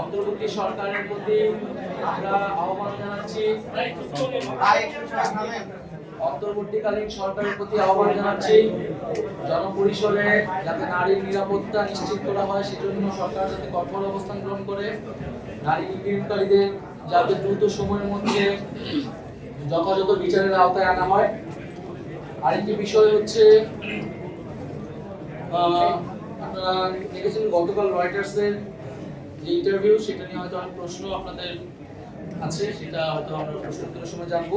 অন্তর্বর্তী সরকারের প্রতি আমরা আহ্বান জানাচ্ছি। অন্তর্বর্তীকালীন সরকারের প্রতি আহ্বান জানাচ্ছি। জনপরিসরে যাতে নারীর নিরাপত্তা নিশ্চিত করা হয়, সেজন্য সরকার যাতে কঠোর অবস্থান গ্রহণ করে। নারী নিপীড়নকারীদের যাতে দ্রুত সময়ের মধ্যে যথাযথ বিচারের আওতায় আনা হয়। আরেকটি বিষয় হচ্ছে আপনারা দেখেছেন গতকাল রয়টার্সের যে ইন্টারভিউ সেটা নিয়ে হয়তো অনেক প্রশ্ন আপনাদের আছে, সেটা হয়তো আমরা প্রশ্ন উত্তরের সময় জানব।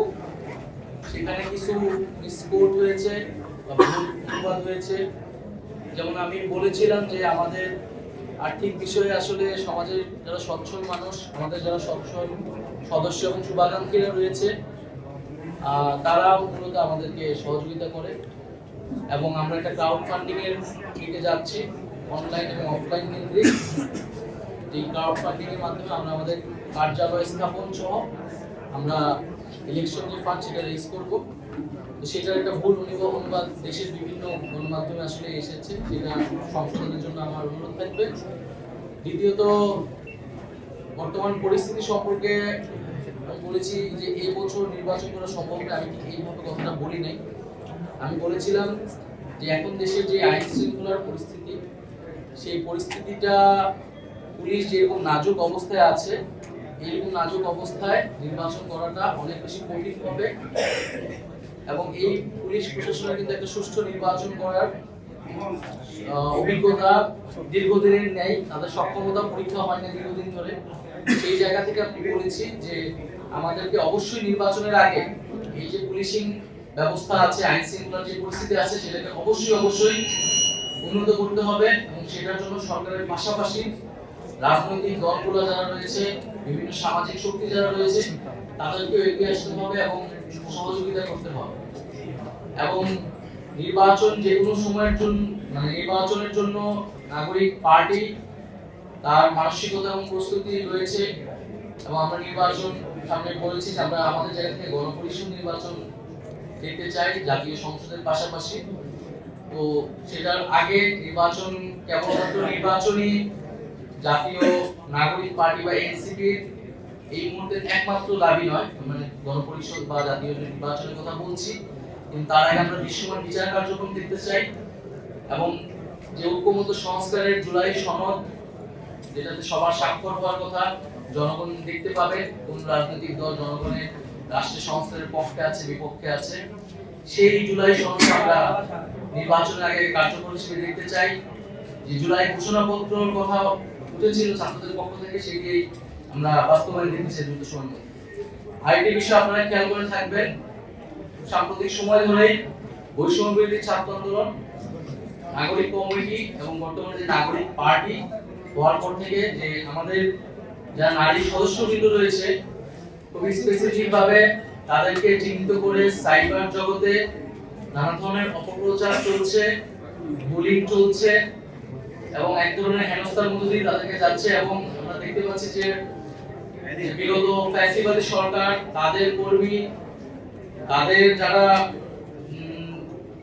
সেখানে কিছু মিসকোট হয়েছে বা অনুবাদ হয়েছে। যেমন আমি বলেছিলাম যে আমাদের আর্থিক বিষয়ে আসলে সমাজের যারা সচ্ছল মানুষ, আমাদের যারা সচ্ছল সদস্য এবং শুভাকাঙ্ক্ষীরা রয়েছে তারা মূলত আমাদেরকে সহযোগিতা করে। এবং আমরা একটা ক্রাউড ফান্ডিং এর দিকে যাচ্ছি অনলাইন এবং অফলাইন কেন্দ্রিক এই ক্রাউড ফান্ডিং এর মাধ্যমে আমরা আমাদের কার্যালয় স্থাপন সহ আমরা ইলেকশন যে ফান্ড সেটা রেজ করব। সেটার একটা ভুল অনুবাদ দেশের বিভিন্ন গণমাধ্যমে আসলে এসেছে সেটা সংশোধনের জন্য আমার অনুরোধ থাকবে। দ্বিতীয়ত, বর্তমান পরিস্থিতি সম্পর্কে বলেছি যে এই বছর নির্বাচন করা সম্ভব না, আমি ঠিক এইভাবে কথাটা বলি নাই। আমি বলেছিলাম যে এখন দেশের যে আইন শৃঙ্খলার পরিস্থিতি, সেই পরিস্থিতিটা পুলিশ যেরকম নাজুক অবস্থায় আছে, এইরকম নাজুক অবস্থায় নির্বাচন করাটা অনেক বেশি কঠিন হবে এবং এই পুলিশ প্রশাসনের কিন্তু একটা সুষ্ঠু নির্বাচন করার অভিজ্ঞতা দীর্ঘদিনের নেই। তাদের সক্ষমতা পরীক্ষা হয় না দীর্ঘদিন ধরে। সেই জায়গা থেকে আমি বলেছি যে আমাদেরকে অবশ্যই নির্বাচনের আগে এই যে পুলিশিং ব্যবস্থা আছে, আইন শৃঙ্খলার যে পরিস্থিতি আছে সেটাকে অবশ্যই অবশ্যই উন্নত করতে হবে এবং সেটার জন্য সরকারের পাশাপাশি রাজনৈতিক দলগুলো যারা রয়েছে, বিভিন্ন সামাজিক শক্তি যারা রয়েছে, তাদেরকেও এগিয়ে আসতে হবে এবং সহযোগিতা করতে হবে। এবং নির্বাচন যে কোনো সময়ের জন্য মানে নির্বাচনের জন্য নাগরিক পার্টি তার মানসিকতা এবং প্রস্তুতি রয়েছে এবং আমরা নির্বাচন সামনে বলেছি আমরা আমাদের জায়গা থেকে গণপরিষদ নির্বাচন দেখতে চাই জাতীয় সংসদের পাশাপাশি। তো সেটার আগে নির্বাচন, কেবলমাত্র নির্বাচনী জাতীয় নাগরিক পার্টি বা এনসিপির এই মুহূর্তে একমাত্র দাবি নয় মানে গণপরিষদ বা জাতীয় নির্বাচনের কথা বলছি, কিন্তু তার আগে আমরা দৃশ্যমান বিচার কার্যক্রম দেখতে চাই এবং যে ঐক্যমত সংস্কারের জুলাই সনদ, যেটাতে সবার স্বাক্ষর হওয়ার কথা জনগণ দেখতে পাবে, কোন রাজনৈতিক দল জনগণের রাষ্ট্রের সংস্কারের পক্ষে আছে, বিপক্ষে আছে। সেই জুলাই সনদ আমরা নির্বাচনের আগে কার্যকর হিসেবে দেখতে চাই। যে জুলাই ঘোষণাপত্রর কথা উঠেছিল ছাত্রদের পক্ষ থেকে, সেটি আমরা বাস্তবায়ন চাই দ্রুত মধ্যে আরেকটি বিষয় আপনারা খেয়াল করে থাকবেন, সাম্প্রতিক সময় ধরেই বৈষম্য ছাত্র আন্দোলন, নাগরিক কমিটি এবং বর্তমানে যে নাগরিক পার্টি হওয়ার পর থেকে যে আমাদের যারা নারী সদস্যবৃন্দ রয়েছে খুবই স্পেসিফিক ভাবে তাদেরকে চিহ্নিত করে সাইবার জগতে নানা ধরনের অপপ্রচার চলছে বুলিং চলছে এবং এক ধরনের হেনস্থার মধ্যে দিয়ে তাদেরকে যাচ্ছে এবং আমরা দেখতে পাচ্ছি যে বিগত ফ্যাসিবাদী সরকার, তাদের কর্মী, তাদের যারা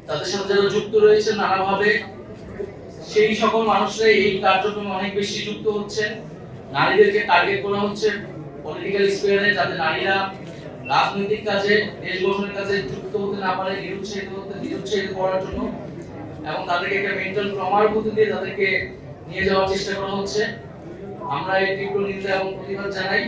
তাদের সাথে যারা যুক্ত রয়েছে নানাভাবে, সেই সকল মানুষরা এই কার্যক্রমে অনেক বেশি যুক্ত হচ্ছে নারীদেরকে টার্গেট করা হচ্ছে। পলিটিক্যাল স্পেয়ারে যাতে নারীরা রাজনৈতিক কাজে, দেশ গঠনের কাজে যুক্ত হতে না পারে, নিরুৎসাহিত হতে, নিরুৎসাহিত করার জন্য এবং তাদেরকে একটা মেন্টাল ট্রমার মধ্যে দিয়ে তাদেরকে নিয়ে যাওয়ার চেষ্টা করা হচ্ছে। আমরা এই তীব্র নিন্দা এবং প্রতিবাদ জানাই।